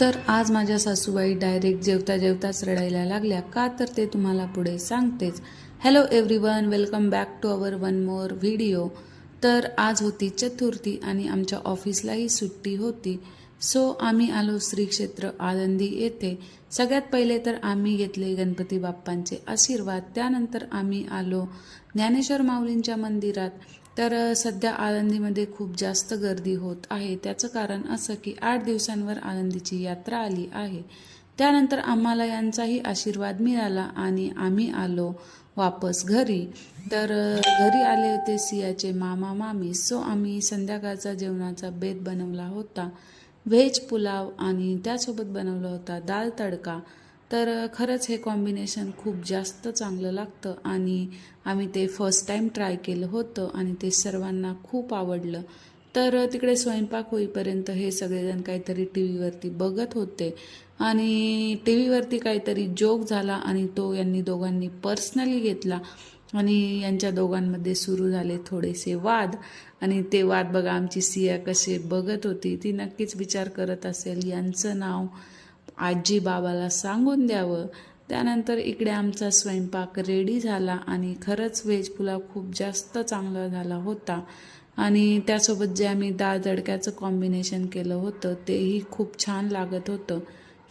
तर आज माझ्या सासूबाई डायरेक्ट जेवता जेवताच रडायला लागल्या. का तर ते तुम्हाला पुढे सांगतेच. Hello everyone welcome back to our one more video तर आज होती चतुर्थी आणि आमच्या ऑफिसलाही सुट्टी होती. सो आम्ही आलो श्री क्षेत्र आळंदी येथे. सगळ्यात पहिले तर आम्ही घेतले गणपती बाप्पांचे आशीर्वाद. त्यानंतर आम्ही आलो ज्ञानेश्वर माऊलींच्या मंदिरात. तर सध्या आळंदीमध्ये खूप जास्त गर्दी होत आहे. त्याचं कारण असं की आठ दिवसांवर आळंदीची यात्रा आली आहे. त्यानंतर आम्हाला यांचाही आशीर्वाद मिळाला आणि आम्ही आलो वापस घरी. तर घरी आले होते सियाचे मामा मामी. सो आम्ही संध्याकाळचा जेवणाचा बेत बनवला होता. व्हेज पुलाव आणि त्यासोबत बनवला होता दाल तडका. तर खरंच हे कॉम्बिनेशन खूप जास्त चांगलं लागतं आणि आम्ही ते फर्स्ट टाईम ट्राय केलं होतं आणि ते सर्वांना खूप आवडलं. तर तिकडे स्वयंपाक होईपर्यंत हे सगळेजण काहीतरी टी व्हीवरती बघत होते आणि टी व्हीवरती काहीतरी जोक झाला आणि तो यांनी दोघांनी पर्सनली घेतला. आणि यांच्या दोघांमध्ये सुरू झाले थोडेसे वाद. आणि ते वाद बघा आमची सिया कसे बघत होती ती नक्कीच विचार करत असेल यांचं नाव आजी बाबाला सांगून द्यावं. त्यानंतर इकडे आमचा स्वयंपाक रेडी झाला आणि खरंच व्हेज पुलाव खूप जास्त चांगला झाला होता. आणि त्यासोबत जे आम्ही डाळ दडक्याचं कॉम्बिनेशन केलं होतं तेही खूप छान लागत होतं.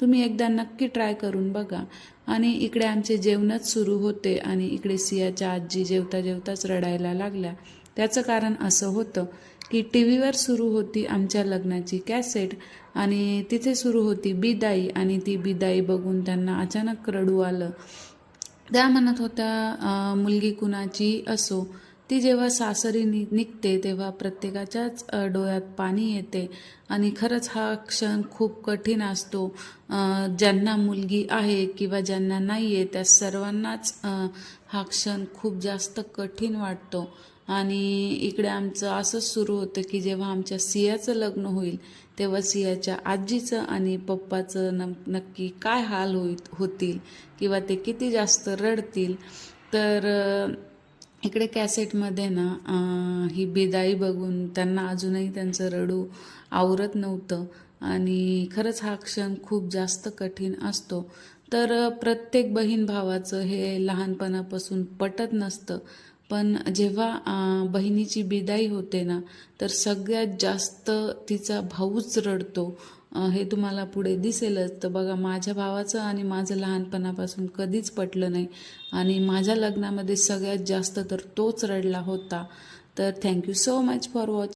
तुम्ही एकदा नक्की ट्राय करून बघा. आणि इकडे आमचे जेवणच सुरू होते आणि इकडे सियाच्या आजी जेवता जेवताच रडायला लागल्या. त्याचं कारण असं होतं की टी व्हीवर सुरू होती आमच्या लग्नाची कॅसेट आणि तिथे सुरू होती बिदाई आणि ती बिदाई बघून त्यांना अचानक रडू आलं. त्या म्हणत होत्या मुलगी कुणाची असो ती जेव्हा सासरी नि निघते तेव्हा प्रत्येकाच्याच डोळ्यात पाणी येते. आणि खरंच हा क्षण खूप कठीण असतो. ज्यांना मुलगी आहे किंवा ज्यांना नाही आहे त्या सर्वांनाच हा क्षण खूप जास्त कठीण वाटतो. आणि इकडे आमचं असंच सुरू होतं की जेव्हा आमच्या सियाचं लग्न होईल तेव्हा सियाच्या आजीचं आणि पप्पाचं न नक्की काय हाल होईल होतील किंवा ते किती जास्त रडतील. तर इकडे कॅसेटमध्ये ना ही बिदाई बघून त्यांना अजूनही त्यांचं रडू आवरत नव्हतं. आणि खरंच हा क्षण खूप जास्त कठीण असतो. तर प्रत्येक बहीण भावाचं हे लहानपणापासून पटत नसतं. पण जेव्हा बहिणीची बिदाई होते ना तर सगळ्यात जास्त तिचा भाऊच रडतो. हे तुम्हाला पुढे दिसेलच. तर बघा माझ्या भावाचं आणि माझं लहानपणापासून कधीच पटलं नाही. आणि माझ्या लग्नामध्ये सगळ्यात जास्त तर तोच रडला होता. तर thank you so much for watch